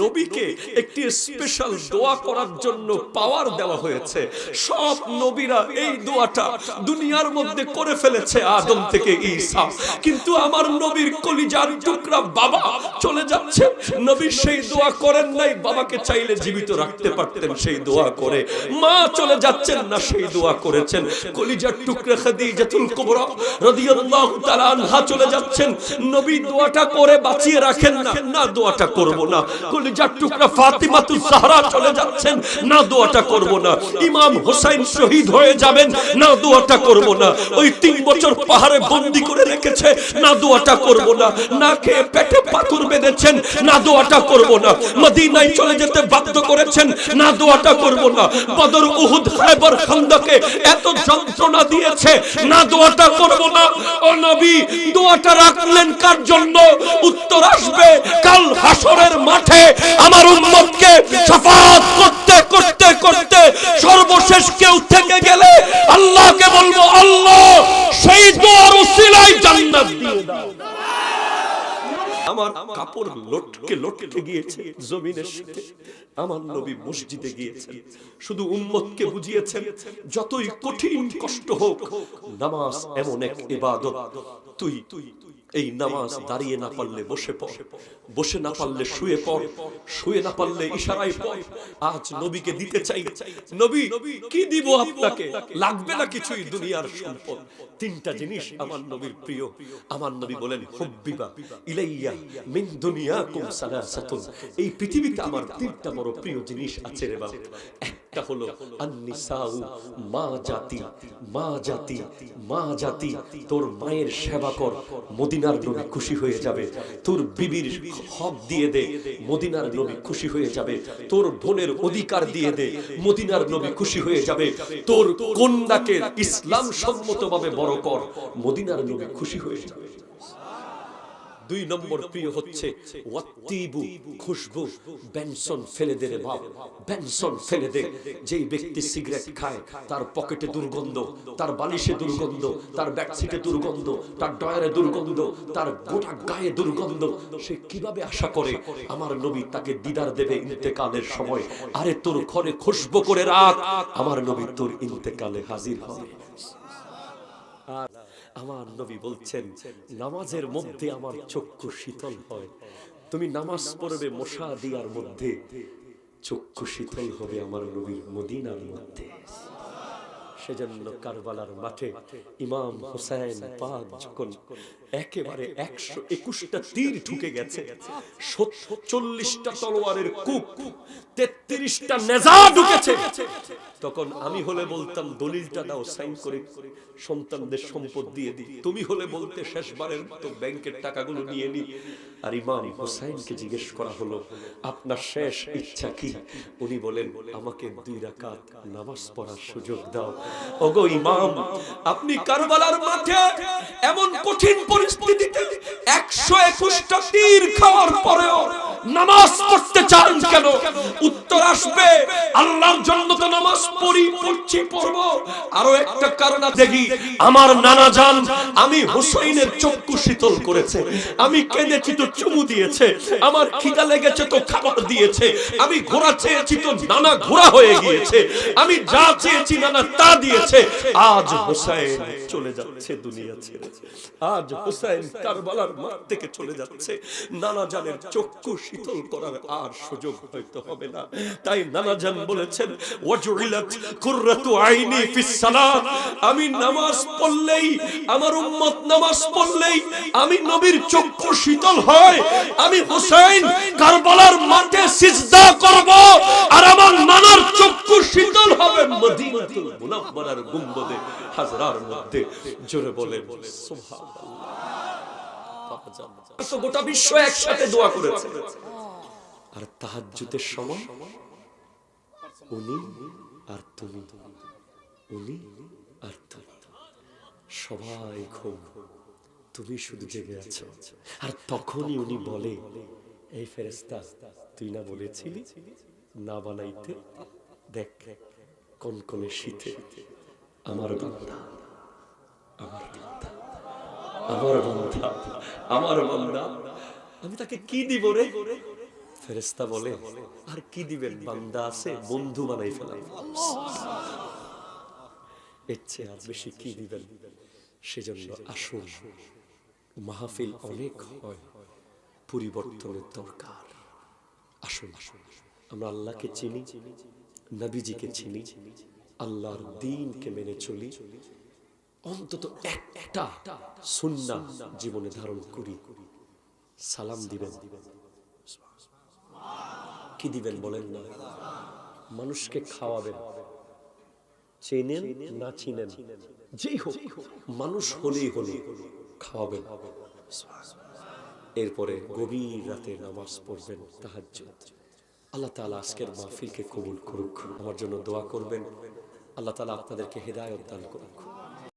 নবীকে একটি স্পেশাল দোয়া করার জন্য পাওয়ার দেওয়া হয়েছে। সব নবীরা এই দোয়াটা দুনিয়ার মধ্যে করে ফেলেছে আদম থেকে ঈসা। কিন্তু আমার নবীর কলিজার টুকরা বাবা চলে যাচ্ছে। নবী সেই দোয়া করেন নাই, বাবাকে চাইলে জীবিত রাখতে পারতেন সেই দোয়া করে। মা চলে যাচ্ছেন না, সেই দোয়া করেছেন। কলিজার টুকরা খাদিজাতুল কুবরা রাদিয়াল্লাহু তাআলা আনহা চলে যাচ্ছেন। নবী দোয়াটা করে বাঁচিয়ে রাখেন না। না, দোয়াটা করব না। কলিজার টুকরা ফাতিমাতুজ জাহরা চলে যাচ্ছেন, না দোয়াটা করব না। ইমাম শহীদ হয়ে যাবেন, না দোয়াটা করব না। ওই তিন বছর পাহাড়ে বন্দি করে রেখেছে, না দোয়াটা করব না। না খেয়ে পেটে পাথর বেঁধেছেন, না দোয়াটা করব না। মদিনায় চলে যেতে বাধ্য করেছেন, না দোয়াটা করব না। বদর উহুদ খান্দকে এত যন্ত্রণা দিয়েছে, না দোয়াটা করব না। ও নবী, দোয়াটা রাখলেন কার জন্য? উত্তর আসবে কাল হাসরের মাঠে। আমার উম্মতকে শাফাত করতে করতে করতে সর্বশেষ কেউ থেকে গেলে আল্লাহকে বলব, আল্লাহ, সেই দোয়ার উসিলায় জান্নাত দিয়ে দাও। আমার কাপড় লটকে লটকে গিয়েছে জমিনের সাথে। আমার নবী মসজিদে গিয়েছেন। শুধু উম্মতকে বুঝিয়েছেন, যতই কঠিন কষ্ট হোক, নামাজ এমন এক ইবাদত। তুই তুই এই নামাজ দাঁড়িয়ে না পারলে বসে পড়। বসে না পারলে শুয়ে পড়। শুয়ে না পারলে ইশারায় পড়। আজ নবীকে দিতে চাই। নবী, কি দিব আপনাকে? লাগবে না কিছুই দুনিয়ার সম্পদ। তিনটা জিনিস আমার নবীর প্রিয়। আমার নবী বলেন, হুব্বিবা ইলাইয়া মিন দুনিয়াকুম সালাসাতুন। এই পৃথিবীতে আমার তিনটা বড় প্রিয় জিনিস আছে রে বাবা একটা হলো, আন্নিসাউ মা জাতি মা জাতি মা জাতি, তোর মায়ের সেবা কর মদিনার নবী খুশি হয়ে যাবে। তোর বিবির হক দিয়ে দে, মদিনার নবী খুশি হয়ে যাবে। তোর বোনের অধিকার দিয়ে দে, মদিনার নবী খুশি হয়ে যাবে। তোর কন্যাকে ইসলাম সম্মতভাবে বড় কর, মদিনার নবী খুশি হয়ে যাবে। দুই নম্বর প্রিয় হচ্ছে ওয়াত্তিবু খুশবু, বেনসন ফেলে দে রে বাপ, বেনসন ফেলে দে। যেই ব্যক্তি সিগারেট খায়, তার পকেটে দুর্গন্ধ, তার বালিশে দুর্গন্ধ, তার ব্যাকসিটে দুর্গন্ধ, তার ডয়ারে দুর্গন্ধ, তার গোটা গায়ে দুর্গন্ধ, সে কীভাবে আশা করে আমার নবী তাকে দিদার দেবে ইন্তেকালের সময়? আরে তোর ঘরে খুশবু করে রাত, আমার নবী তোর ইন্তেকালে হাজির হবে। আর আমার নবী বলছেন, নামাজের মধ্যে আমার চক্ষু শীতল হয়। তুমি নামাজ পড়বে মশা দিয়ার মধ্যে। চক্ষু শীতল হবে আমার নবীর মদিনার মধ্যে। সেজন্য কারবালার মাঠে ইমাম হোসেন পাক যখন একেবারে একশো একুশটা তীর ঢুকে গেছে চল্লিশটা তলোয়ারের কূপ, তেত্রিশটা নেজা ঢুকেছে, তখন আমি হলে বলতাম, দলিলটা দাও, সাইন করে সন্তানদের সম্পদ দিয়ে দিই। তুমি হলে বলতে শেষবারের মতো ব্যাংকের টাকাগুলো নিয়ে নি। আর ইমাম হোসাইনকে জিজ্ঞেস করা হলো, আপনার শেষ ইচ্ছা কি? উনি বলেন, আমাকে দুই রাকাত নামাজ পড়ার সুযোগ দাও। ওগো ইমাম আপনি কারবালার মাঠে এমন কঠিন পরিস্থিতিতে একশো একুশটা তীর খাওয়ার পরেও নামাজ পড়তে চান কেন? উত্তর আসবে, আল্লাহর জন্য তো নামাজ পড়ি, পড়ছি, পড়ব। আরও একটা কারণ দেখি, আমার নানা জান, আমি হুসাইনের চক্ষু শীতল করেছে, আমি কেঁদেছি তো চুমু দিয়েছে, আমার খিদা লেগেছে তো খাবার দিয়েছে, আমি ঘোরা চেয়েছি তো নানা ঘোরা হয়ে গিয়েছে, আমি যা চেয়েছি নানা তা দিয়েছে, আজ হুসাইন চলে যাচ্ছে দুনিয়া ছেড়ে। আজ হুসাইন কারবালার মাঠ থেকে চলে যাচ্ছে, নানা জানের চক্ষু শীতল করার আর সুযোগ হয়তো হবে না। তাই নানা জান বলেছেন ওয়াজুইলাত কুররাতু আইনি ফিস সালাত। আমি নামাজ পড়লেই আমার উম্মত নামাজ পড়লেই আমি নবীর চক্ষু শীতল হয়। আমি হুসাইন কারবালার মাঠে সিজদা করব আর আমার নানার চক্ষু শীতল হবে মদিনাতুল মুনাওয়ারার গুম্বদে হাজরার মধ্যে। জোরে বলেন। সুবহানাল্লাহ। গোটা বিশ্ব একসাথে দোয়া করেছে। আর সময় উনি আর তুমি, উনি আর তুমি। সবাই ঘুম, তুমি শুধু জেগে আছো। আর তখনই উনি বলে, এই ফেরেস্তা তুই না বলেছিলি না বানাইতে? দেখ, কোন কোন শীতে আমার বান্দা আমার আমার বান্দা আমার বান্দা আমি তাকে কি দিব রে? ফেরেস্তা বলে, আর কি দিবেন? বান্দা আছে, বন্ধু বানাই ফেলাই এর চেয়ে আর বেশি কি দিবেন? সেজন্য আসুন, মাহফিল অনেক হয়, পরিবর্তনের দরকার। আসুন আসুন, আমরা আল্লাহকে চিনি, নবীজিকে চিনি, আল্লাহর দিনকে মেনে চলি। অন্তত একটা সুন্না জীবনে ধারণ করি। সালাম দিবেন। কি দিবেন বলেন না? মানুষকে খাওয়াবেন। চেনেন না চিনেন? যেই হোক, মানুষ হলেই হলে খাওয়াবেন। এরপরে গভীর রাতে নামাজ পড়বেন, তাহাজ্জুদ। আল্লাহ তাআলা আজকের মাহফিলকে কবুল করুক। আমার জন্য দোয়া করবেন। আল্লাহ তাআলা আপনাদেরকে হেদায়েত দান করুক।